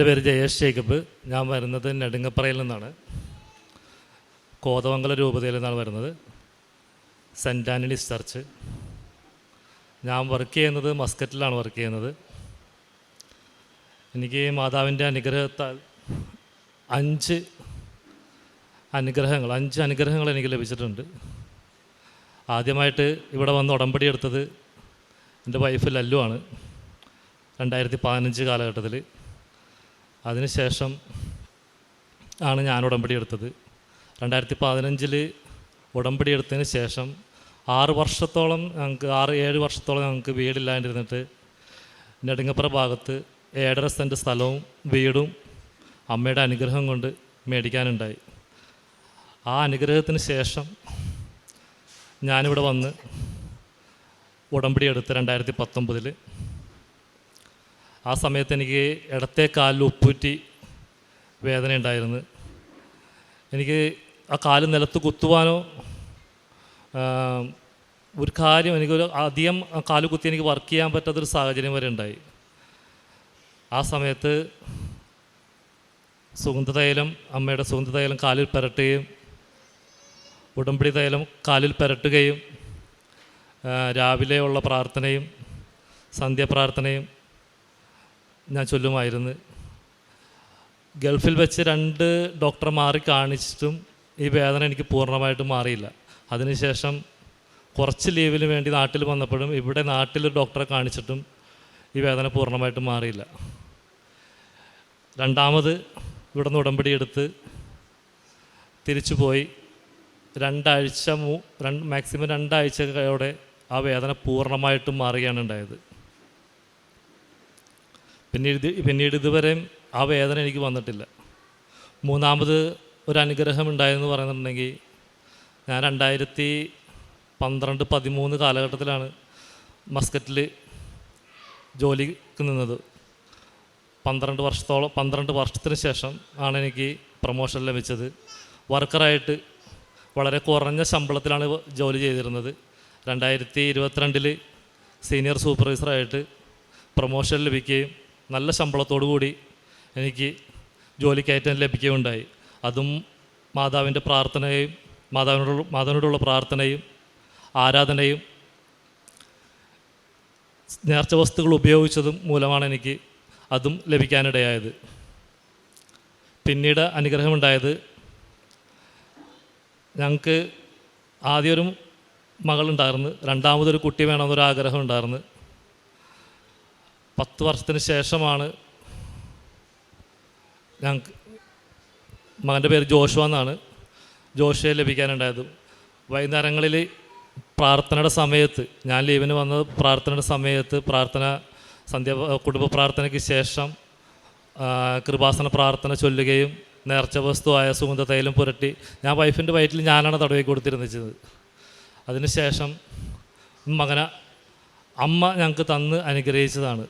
എന്റെ പേര് ജയേഷ് ജേക്കബ്. ഞാൻ വരുന്നത് നെടുങ്ങപ്പറയിൽ നിന്നാണ്. കോതമംഗല രൂപതയിൽ നിന്നാണ് വരുന്നത്. Saint Antony's church. ഞാൻ വർക്ക് ചെയ്യുന്നത് മസ്കറ്റിലാണ് വർക്ക് ചെയ്യുന്നത്. എനിക്ക് മാതാവിന്റെ അനുഗ്രഹത്താൽ അഞ്ച് അനുഗ്രഹങ്ങൾ അഞ്ച് അനുഗ്രഹങ്ങൾ എനിക്ക് ലഭിച്ചിട്ടുണ്ട്. ആദ്യമായിട്ട് ഇവിടെ വന്ന് ഉടമ്പടി എടുത്തത് എന്റെ വൈഫ് ലല്ലു ആണ്. രണ്ടായിരത്തി പതിനഞ്ച് കാലഘട്ടത്തിൽ. അതിനുശേഷം ആണ് ഞാൻ ഉടമ്പടി എടുത്തത്. രണ്ടായിരത്തി പതിനഞ്ചിൽ ഉടമ്പടി എടുത്തതിന് ശേഷം ആറ് വർഷത്തോളം ഞങ്ങൾക്ക് ആറ് ഏഴ് വർഷത്തോളം ഞങ്ങൾക്ക് വീടില്ലാണ്ടിരുന്നിട്ട് നെടുങ്ങപ്പുറ ഭാഗത്ത് ഏഴര സെന്റ് സ്ഥലവും വീടും അമ്മയുടെ അനുഗ്രഹം കൊണ്ട് മേടിക്കാനുണ്ടായി. ആ അനുഗ്രഹത്തിന് ശേഷം ഞാനിവിടെ വന്ന് ഉടമ്പടി എടുത്ത് രണ്ടായിരത്തി പത്തൊമ്പതിൽ ആ സമയത്ത് എനിക്ക് ഇടത്തെ കാലിൽ ഉപ്പൂറ്റി വേദന ഉണ്ടായിരുന്നു. എനിക്ക് ആ കാൽ നിലത്ത് കുത്തുവാനോ ഒരു കാര്യം എനിക്കൊരു അധികം കാൽ കുത്തി എനിക്ക് വർക്ക് ചെയ്യാൻ പറ്റാത്തൊരു സാഹചര്യം വരെ ഉണ്ടായി. ആ സമയത്ത് സുഗന്ധ തൈലം അമ്മയുടെ സുഗന്ധ തൈലം കാലിൽ പുരട്ടുകയും ഉടമ്പടി തൈലം കാലിൽ പുരട്ടുകയും രാവിലെയുള്ള പ്രാർത്ഥനയും സന്ധ്യാപ്രാർത്ഥനയും ഞാൻ ചൊല്ലുമായിരുന്നു. ഗൾഫിൽ വെച്ച് രണ്ട് ഡോക്ടർമാരെ കാണിച്ചിട്ടും ഈ വേദന എനിക്ക് പൂർണമായിട്ട് മാറിയില്ല. അതിനുശേഷം കുറച്ച് ലീവിന് വേണ്ടി നാട്ടിൽ വന്നപ്പോഴും ഇവിടെ നാട്ടിൽ ഡോക്ടറെ കാണിച്ചിട്ടും ഈ വേദന പൂർണമായിട്ട് മാറിയില്ല. രണ്ടാമത് ഇവിടെ നിന്ന് ഉടമ്പടി എടുത്ത് തിരിച്ചു പോയി. രണ്ടാഴ്ച മൂ രണ്ട് മാക്സിമം രണ്ടാഴ്ചയോടെ ആ വേദന പൂർണമായിട്ടും മാറുകയാണ് ഉണ്ടായത്. പിന്നീട് പിന്നീട് ഇതുവരെയും ആ വേദന എനിക്ക് വന്നിട്ടില്ല. മൂന്നാമത് ഒരു അനുഗ്രഹം ഉണ്ടായെന്ന് പറയുന്നുണ്ടെങ്കിൽ ഞാൻ രണ്ടായിരത്തി പന്ത്രണ്ട് പതിമൂന്ന് കാലഘട്ടത്തിലാണ് മസ്കറ്റിൽ ജോലിക്ക് നിന്നത്. പന്ത്രണ്ട് വർഷത്തോളം പന്ത്രണ്ട് വർഷത്തിന് ശേഷം ആണ് എനിക്ക് പ്രൊമോഷൻ ലഭിച്ചത്. വർക്കറായിട്ട് വളരെ കുറഞ്ഞ ശമ്പളത്തിലാണ് ജോലി ചെയ്തിരുന്നത്. രണ്ടായിരത്തി ഇരുപത്തിരണ്ടിൽ സീനിയർ സൂപ്പർവൈസറായിട്ട് പ്രൊമോഷൻ ലഭിക്കുകയും നല്ല ശമ്പളത്തോടു കൂടി എനിക്ക് ജോലിക്കയറ്റം ലഭിക്കുകയുണ്ടായി. അതും മാതാവിന്റെ പ്രാർത്ഥനയും മാതാവിനോട് മാതാവിനോടുള്ള പ്രാർത്ഥനയും ആരാധനയും നേർച്ച വസ്തുക്കൾ ഉപയോഗിച്ചതും മൂലമാണ് എനിക്ക് അതും ലഭിക്കാനിടയായത്. പിന്നീട് അനുഗ്രഹമുണ്ടായത് ഞങ്ങൾക്ക് ആദ്യം ഒരു മകളുണ്ടായിരുന്നു രണ്ടാമതൊരു കുട്ടി വേണമെന്നൊരു ആഗ്രഹം ഉണ്ടായിരുന്നു പത്ത് വർഷത്തിന് ശേഷമാണ് ഞങ്ങൾക്ക് മകന്റെ പേര് ജോഷുവ എന്നാണ്. ജോഷയെ ലഭിക്കാനുണ്ടായത്. വൈകുന്നേരങ്ങളിൽ പ്രാർത്ഥനയുടെ സമയത്ത് ഞാൻ ലീവിന് വന്നത് പ്രാർത്ഥനയുടെ സമയത്ത് പ്രാർത്ഥന സന്ധ്യ കുടുംബ പ്രാർത്ഥനയ്ക്ക് ശേഷം കൃപാസന പ്രാർത്ഥന ചൊല്ലുകയും നേർച്ച വസ്തുവായ സുഗന്ധ തൈലം പുരട്ടി ഞാൻ വൈഫിന്റെ വയറ്റിൽ ഞാനാണ് തടവി കൊടുത്തിരുന്നത്. അതിനുശേഷം മകന അമ്മ ഞങ്ങൾക്ക് തന്ന് അനുഗ്രഹിച്ചതാണ്.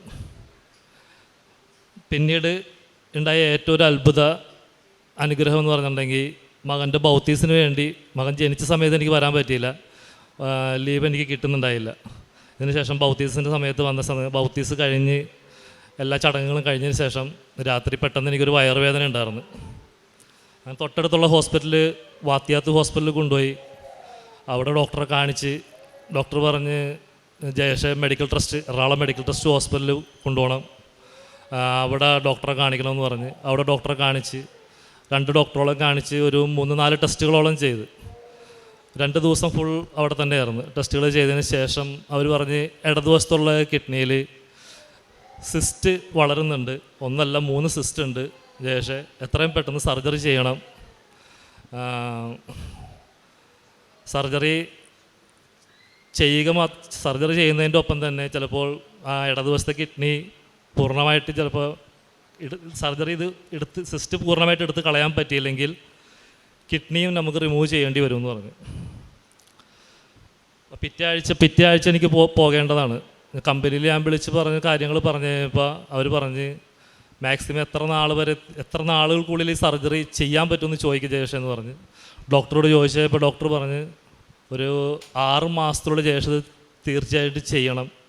പിന്നീട് ഉണ്ടായ ഏറ്റവും ഒരു അത്ഭുത അനുഗ്രഹം എന്ന് പറഞ്ഞിട്ടുണ്ടെങ്കിൽ മകന്റെ ബൗത്തീസിന് വേണ്ടി മകൻ ജനിച്ച സമയത്ത് എനിക്ക് വരാൻ പറ്റിയില്ല. ലീവ് എനിക്ക് കിട്ടുന്നുണ്ടായില്ല. ഇതിനുശേഷം ബൗത്തീസിന്റെ സമയത്ത് വന്ന സമയം ബൗത്തീസ് കഴിഞ്ഞ് എല്ലാ ചടങ്ങുകളും കഴിഞ്ഞതിന് ശേഷം രാത്രി പെട്ടെന്ന് എനിക്കൊരു വയറുവേദന ഉണ്ടായിരുന്നു. ഞാൻ തൊട്ടടുത്തുള്ള ഹോസ്പിറ്റലിൽ വാത്തിയാത്ത് ഹോസ്പിറ്റലിൽ കൊണ്ടുപോയി. അവിടെ ഡോക്ടറെ കാണിച്ച് ഡോക്ടർ പറഞ്ഞ് ജയശ medical trust Ernakulam medical trust ഹോസ്പിറ്റലിൽ കൊണ്ടുപോകണം. അവിടെ ഡോക്ടറെ കാണിക്കണമെന്ന് പറഞ്ഞ്. അവിടെ ഡോക്ടറെ കാണിച്ച് രണ്ട് ഡോക്ടറോളം കാണിച്ച് ഒരു മൂന്ന് നാല് ടെസ്റ്റുകളോളം ചെയ്ത്. രണ്ട് ദിവസം ഫുൾ അവിടെ തന്നെയായിരുന്നു. ടെസ്റ്റുകൾ ചെയ്തതിന് ശേഷം അവർ പറഞ്ഞ് ഇടതുവശത്തുള്ള കിഡ്നിയിൽ സിസ്റ്റ് വളരുന്നുണ്ട്. ഒന്നല്ല മൂന്ന് സിസ്റ്റ് ഉണ്ട്. ജയേഷെ എത്രയും പെട്ടെന്ന് സർജറി ചെയ്യണം. സർജറി ചെയ്യുക സർജറി ചെയ്യുന്നതിന്റെ ഒപ്പം തന്നെ ചിലപ്പോൾ ആ ഇടതുവശത്തെ കിഡ്നി പൂർണമായിട്ട് ചിലപ്പോൾ സർജറി ഇത് എടുത്ത് സിസ്റ്റ് പൂർണമായിട്ട് എടുത്ത് കളയാൻ പറ്റിയില്ലെങ്കിൽ കിഡ്നിയും നമുക്ക് റിമൂവ് ചെയ്യേണ്ടി വരുമെന്ന് പറഞ്ഞു. അപ്പോൾ പിറ്റേ ആഴ്ച പിറ്റേ ആഴ്ച എനിക്ക് പോ പോകേണ്ടതാണ്. കമ്പനിയിൽ ഞാൻ വിളിച്ച് പറഞ്ഞ കാര്യങ്ങൾ പറഞ്ഞ് കഴിഞ്ഞപ്പോൾ അവർ പറഞ്ഞ് മാക്സിമം എത്ര നാൾ വരെ എത്ര നാളുകൾക്കുള്ളിൽ ഈ സർജറി ചെയ്യാൻ പറ്റുമെന്ന് ചോദിക്കുക ജയേഷ് എന്ന് പറഞ്ഞ്. ഡോക്ടറോട് ചോദിച്ചപ്പോൾ ഡോക്ടർ പറഞ്ഞ് ഒരു ആറ് മാസത്തോട് ജയേഷ് തീർച്ചയായിട്ടും ചെയ്യണം.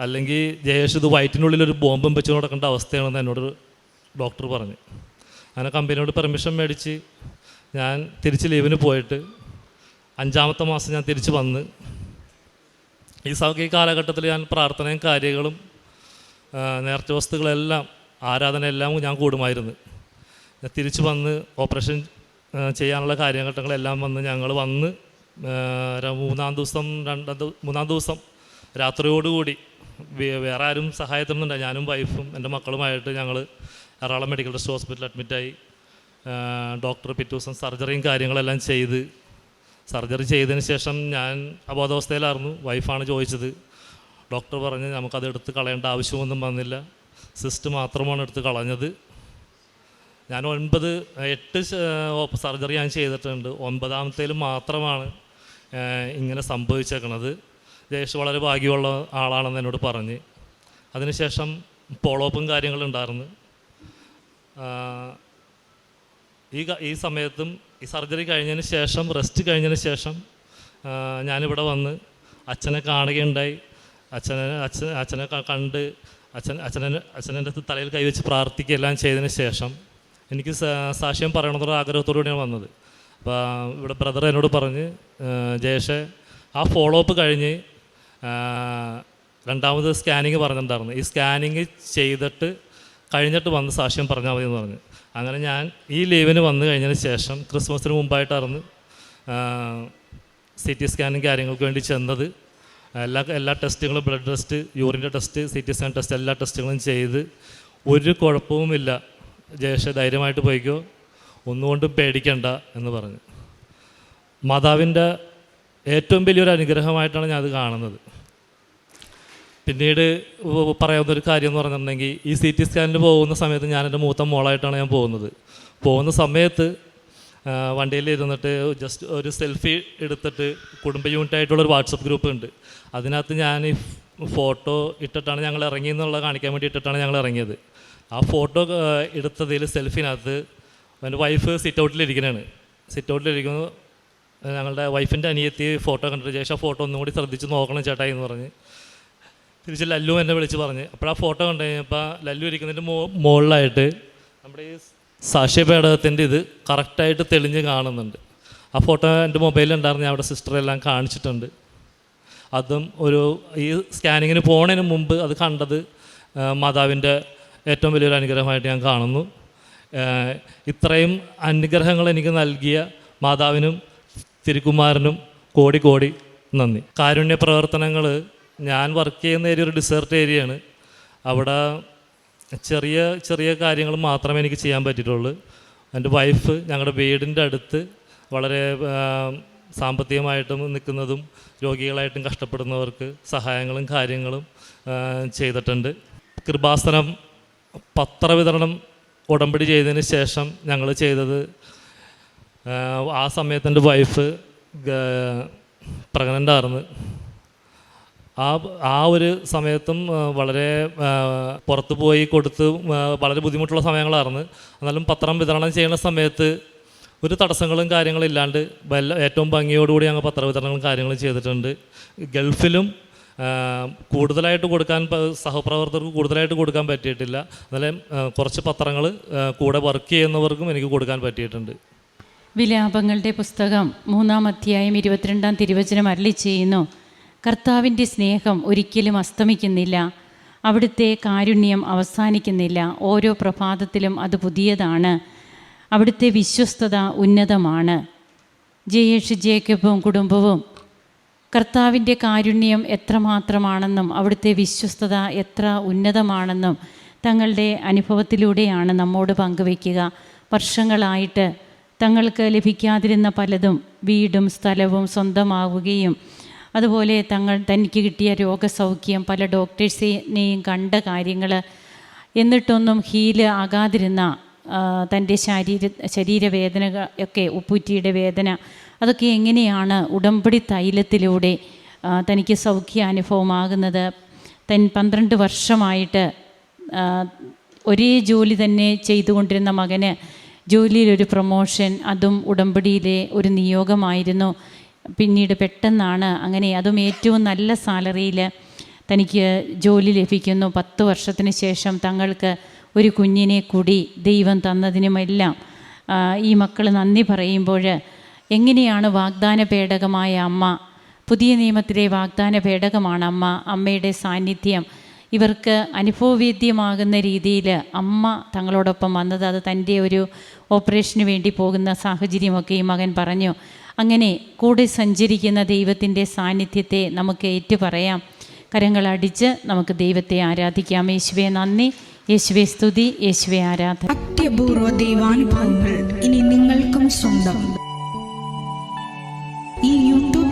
അല്ലെങ്കിൽ ജയേഷ് ഇത് വയറ്റിനുള്ളിൽ ഒരു ബോംബും വെച്ച് നടക്കേണ്ട അവസ്ഥയാണെന്ന് എന്നോട് ഡോക്ടർ പറഞ്ഞു. അങ്ങനെ കമ്പനിയോട് പെർമിഷൻ മേടിച്ച് ഞാൻ തിരിച്ച് ലീവിന് പോയിട്ട് അഞ്ചാമത്തെ മാസം ഞാൻ തിരിച്ച് വന്ന് ഈ ഈ കാലഘട്ടത്തിൽ ഞാൻ പ്രാർത്ഥനയും കാര്യങ്ങളും നേർച്ച വസ്തുക്കളെല്ലാം ആരാധനയെല്ലാം ഞാൻ കൂടുമായിരുന്നു. ഞാൻ തിരിച്ച് വന്ന് ഓപ്പറേഷൻ ചെയ്യാനുള്ള കാര്യഘട്ടങ്ങളെല്ലാം വന്ന് ഞങ്ങൾ വന്ന് മൂന്നാം ദിവസം രണ്ടാം മൂന്നാം ദിവസം രാത്രിയോടുകൂടി വേറെ ആരും സഹായത്തിനൊന്നുമില്ല. ഞാനും വൈഫും എന്റെ മക്കളുമായിട്ട് ഞങ്ങൾ എറണാകുളം മെഡിക്കൽ ട്രസ്റ്റ് ഹോസ്പിറ്റലിൽ അഡ്മിറ്റായി ഡോക്ടർ പിറ്റേ ദിവസം സർജറിയും കാര്യങ്ങളെല്ലാം ചെയ്ത്. സർജറി ചെയ്തതിന് ശേഷം ഞാൻ അബോധാവസ്ഥയിലായിരുന്നു. വൈഫാണ് ചോദിച്ചത്. ഡോക്ടർ പറഞ്ഞ് നമുക്കത് എടുത്ത് കളയേണ്ട ആവശ്യമൊന്നും വന്നില്ല. സിസ്റ്റ് മാത്രമാണ് എടുത്ത് കളഞ്ഞത്. ഞാൻ ഒൻപത് എട്ട് സർജറി ഞാൻ ചെയ്തിട്ടുണ്ട്. ഒൻപതാമത്തേൽ മാത്രമാണ് ഇങ്ങനെ സംഭവിച്ചേക്കണത്. ജയേഷ് വളരെ ഭാഗ്യമുള്ള ആളാണെന്ന് എന്നോട് പറഞ്ഞ്. അതിനുശേഷം പോളോപ്പും കാര്യങ്ങളുണ്ടായിരുന്നു ഈ ഈ സമയത്തും ഈ സർജറി കഴിഞ്ഞതിന് ശേഷം റെസ്റ്റ് കഴിഞ്ഞതിന് ശേഷം ഞാനിവിടെ വന്ന് അച്ഛനെ കാണുകയുണ്ടായി. അച്ഛനെ അച്ഛൻ അച്ഛനെ കണ്ട് അച്ഛൻ അച്ഛനെ അച്ഛനെന്റെ തലയിൽ കൈവച്ച് പ്രാർത്ഥിക്കുകയെല്ലാം ചെയ്തതിന് ശേഷം എനിക്ക് സാക്ഷ്യം പറയണമെന്നുള്ള ആഗ്രഹത്തോടുകൂടിയാണ് വന്നത്. അപ്പോൾ ഇവിടെ ബ്രദർ എന്നോട് പറഞ്ഞ് ജയേഷെ ആ ഫോളോ അപ്പ് കഴിഞ്ഞ് രണ്ടാമത് സ്കാനിങ് പറഞ്ഞിട്ടുണ്ടായിരുന്നു. ഈ സ്കാനിങ് ചെയ്തിട്ട് കഴിഞ്ഞിട്ട് വന്ന് സാക്ഷ്യം പറഞ്ഞാൽ മതി എന്ന് പറഞ്ഞു. അങ്ങനെ ഞാൻ ഈ ലീവിന് വന്നു കഴിഞ്ഞതിന് ശേഷം ക്രിസ്മസിന് മുമ്പായിട്ടായിരുന്നു സി ടി സ്കാനും കാര്യങ്ങൾക്ക് വേണ്ടി ചെന്നത്. എല്ലാ എല്ലാ ടെസ്റ്റുകളും blood test യൂറിന്റെ test C T scan test എല്ലാ ടെസ്റ്റുകളും ചെയ്ത് ഒരു കുഴപ്പവുമില്ല. ജയേഷ ധൈര്യമായിട്ട് പോയിക്കോ. ഒന്നുകൊണ്ടും പേടിക്കണ്ട എന്ന് പറഞ്ഞു. മാതാവിന്റെ ഏറ്റവും വലിയൊരു അനുഗ്രഹമായിട്ടാണ് ഞാൻ അത് കാണുന്നത്. പിന്നീട് പറയാവുന്ന ഒരു കാര്യം എന്ന് പറഞ്ഞിട്ടുണ്ടെങ്കിൽ ഈ സി ടി സ്കാനിൽ പോകുന്ന സമയത്ത് ഞാൻ എന്റെ മൂത്ത മോളായിട്ടാണ് ഞാൻ പോകുന്നത്. പോകുന്ന സമയത്ത് വണ്ടിയിൽ ഇരുന്നിട്ട് ജസ്റ്റ് ഒരു സെൽഫി എടുത്തിട്ട് കുടുംബ യൂണിറ്റായിട്ടുള്ളൊരു വാട്സപ്പ് ഗ്രൂപ്പ് ഉണ്ട്. അതിനകത്ത് ഞാൻ ഈ ഫോട്ടോ ഇട്ടിട്ടാണ് ഞങ്ങൾ ഇറങ്ങി എന്നുള്ളത് കാണിക്കാൻ വേണ്ടി ഇട്ടിട്ടാണ് ഞങ്ങൾ ഇറങ്ങിയത്. ആ ഫോട്ടോ എടുത്തതിൽ സെൽഫിനകത്ത് എന്റെ വൈഫ് സിറ്റ് ഔട്ടിലിരിക്കണാണ് സിറ്റ് ഔട്ടിലിരിക്കുന്നു ഞങ്ങളുടെ വൈഫിന്റെ അനിയത്തി ഫോട്ടോ കണ്ടിട്ട് ശേഷം ഫോട്ടോ ഒന്നും കൂടി ശ്രദ്ധിച്ച് നോക്കണം ചേട്ടായി എന്ന് പറഞ്ഞ്. തിരിച്ച് ലല്ലു എന്നെ വിളിച്ച് പറഞ്ഞ്. അപ്പോൾ ആ ഫോട്ടോ കണ്ടു കഴിഞ്ഞപ്പോൾ ലല്ലു ഇരിക്കുന്നതിന്റെ മോ മുകളിലായിട്ട് നമ്മുടെ ഈ സാക്ഷ്യപേടകത്തിന്റെ ഇത് കറക്റ്റായിട്ട് തെളിഞ്ഞ് കാണുന്നുണ്ട്. ആ ഫോട്ടോ എന്റെ മൊബൈലിലുണ്ടായിരുന്നു. ഞാൻ അവിടെ സിസ്റ്ററെല്ലാം കാണിച്ചിട്ടുണ്ട്. അതും ഒരു ഈ സ്കാനിങ്ങിന് പോണതിന് മുമ്പ് അത് കണ്ടത് മാതാവിന്റെ ഏറ്റവും വലിയൊരു അനുഗ്രഹമായിട്ട് ഞാൻ കാണുന്നു. ഇത്രയും അനുഗ്രഹങ്ങൾ എനിക്ക് നൽകിയ മാതാവിനും തിരുക്കുമാരനും കോടി കോടി നന്ദി. കാരുണ്യ പ്രവർത്തനങ്ങൾ ഞാൻ വർക്ക് ചെയ്യുന്ന ഏരിയ ഒരു ഡിസേർട്ട് ഏരിയയാണ് അവിടെ ചെറിയ ചെറിയ കാര്യങ്ങൾ മാത്രമേ എനിക്ക് ചെയ്യാൻ പറ്റിയിട്ടുള്ളൂ. എന്റെ വൈഫ് ഞങ്ങളുടെ വീടിന്റെ അടുത്ത് വളരെ സാമ്പത്തികമായിട്ടും നിൽക്കുന്നതും രോഗികളായിട്ടും കഷ്ടപ്പെടുന്നവർക്ക് സഹായങ്ങളും കാര്യങ്ങളും ചെയ്തിട്ടുണ്ട്. കൃപാസനം പത്രവിതരണം ഉടമ്പടി ചെയ്തതിന് ശേഷം ഞങ്ങൾ ചെയ്തത് ആ, സമയത്ത് എന്റെ വൈഫ് പ്രഗ്നന്റ് ആയിരുന്നു ആ ആ ഒരു സമയത്തും വളരെ പുറത്തു പോയി കൊടുത്ത് വളരെ ബുദ്ധിമുട്ടുള്ള സമയങ്ങളായിരുന്നു. എന്നാലും പത്രം വിതരണം ചെയ്യുന്ന സമയത്ത് ഒരു തടസ്സങ്ങളും കാര്യങ്ങളും ഇല്ലാണ്ട് ഏറ്റവും ഭംഗിയോടുകൂടി ഞങ്ങൾ പത്രവിതരണങ്ങളും കാര്യങ്ങളും ചെയ്തിട്ടുണ്ട്. ഗൾഫിലും കൂടുതലായിട്ട് കൊടുക്കാൻ സഹപ്രവർത്തകർക്ക് കൂടുതലായിട്ട് കൊടുക്കാൻ പറ്റിയിട്ടില്ല. എന്നാലും കുറച്ച് പത്രങ്ങൾ കൂടെ വർക്ക് ചെയ്യുന്നവർക്കും എനിക്ക് കൊടുക്കാൻ പറ്റിയിട്ടുണ്ട്. വിലാപങ്ങളുടെ പുസ്തകം മൂന്നാം അധ്യായം ഇരുപത്തിരണ്ടാം തിരുവചനം അരളി ചെയ്യുന്നു. കർത്താവിന്റെ സ്നേഹം ഒരിക്കലും അസ്തമിക്കുന്നില്ല. അവിടുത്തെ കാരുണ്യം അവസാനിക്കുന്നില്ല. ഓരോ പ്രഭാതത്തിലും അത് പുതിയതാണ്. അവിടുത്തെ വിശ്വസ്തത ഉന്നതമാണ്. ജയേഷ് ജേക്കബും കുടുംബവും കർത്താവിന്റെ കാരുണ്യം എത്രമാത്രമാണെന്നും അവിടുത്തെ വിശ്വസ്തത എത്ര ഉന്നതമാണെന്നും തങ്ങളുടെ അനുഭവത്തിലൂടെയാണ് നമ്മോട് പങ്കുവയ്ക്കുക. വർഷങ്ങളായിട്ട് തങ്ങൾക്ക് ലഭിക്കാതിരുന്ന പലതും വീടും സ്ഥലവും സ്വന്തമാവുകയും അതുപോലെ തങ്ങൾ തനിക്ക് കിട്ടിയ രോഗസൗഖ്യം പല ഡോക്ടേഴ്സിനെയും കണ്ട കാര്യങ്ങൾ എന്നിട്ടൊന്നും ഹീൽ ആകാതിരുന്ന തന്റെ ശരീര ശരീരവേദനകൾ ഒക്കെ ഉപ്പൂറ്റിയുടെ വേദന അതൊക്കെ എങ്ങനെയാണ് ഉടമ്പടി തൈലത്തിലൂടെ തനിക്ക് സൗഖ്യ അനുഭവമാകുന്നത് തൻ പന്ത്രണ്ട് വർഷമായിട്ട് ഒരേ ജോലി തന്നെ ചെയ്തുകൊണ്ടിരുന്ന മകന് ജോലിയിലൊരു പ്രൊമോഷൻ അതും ഉടമ്പടിയിലെ ഒരു നിയോഗമായിരുന്നു. പിന്നീട് പെട്ടെന്നാണ് അങ്ങനെ അതും ഏറ്റവും നല്ല സാലറിയിൽ തനിക്ക് ജോലി ലഭിക്കുന്നു. പത്ത് വർഷത്തിന് ശേഷം തങ്ങൾക്ക് ഒരു കുഞ്ഞിനെ കൂടി ദൈവം തന്നതിനുമെല്ലാം ഈ മക്കൾ നന്ദി പറയുമ്പോൾ എങ്ങനെയാണ് വാഗ്ദാന പേടകമായ അമ്മ? പുതിയ നിയമത്തിലെ വാഗ്ദാന പേടകമാണ് അമ്മ. അമ്മയുടെ സാന്നിധ്യം ഇവർക്ക് അനുഭവവേദ്യമാകുന്ന രീതിയിൽ അമ്മ തങ്ങളോടൊപ്പം വന്നത് അത് തന്റെ ഒരു ഓപ്പറേഷന് വേണ്ടി പോകുന്ന സാഹചര്യമൊക്കെ ഈ മകൻ പറഞ്ഞു. അങ്ങനെ കൂടെ സഞ്ചരിക്കുന്ന ദൈവത്തിന്റെ സാന്നിധ്യത്തെ നമുക്ക് ഏറ്റുപറയാം കരങ്ങളടിച്ച് നമുക്ക് ദൈവത്തെ ആരാധിക്കാം. യേശുവെ നന്ദി. യേശുവെ സ്തുതി. യേശുവെ ആരാധന. അത്യപൂർവ ദൈവാനുഭവങ്ങൾ ഇനി നിങ്ങൾക്കും സ്വന്തം.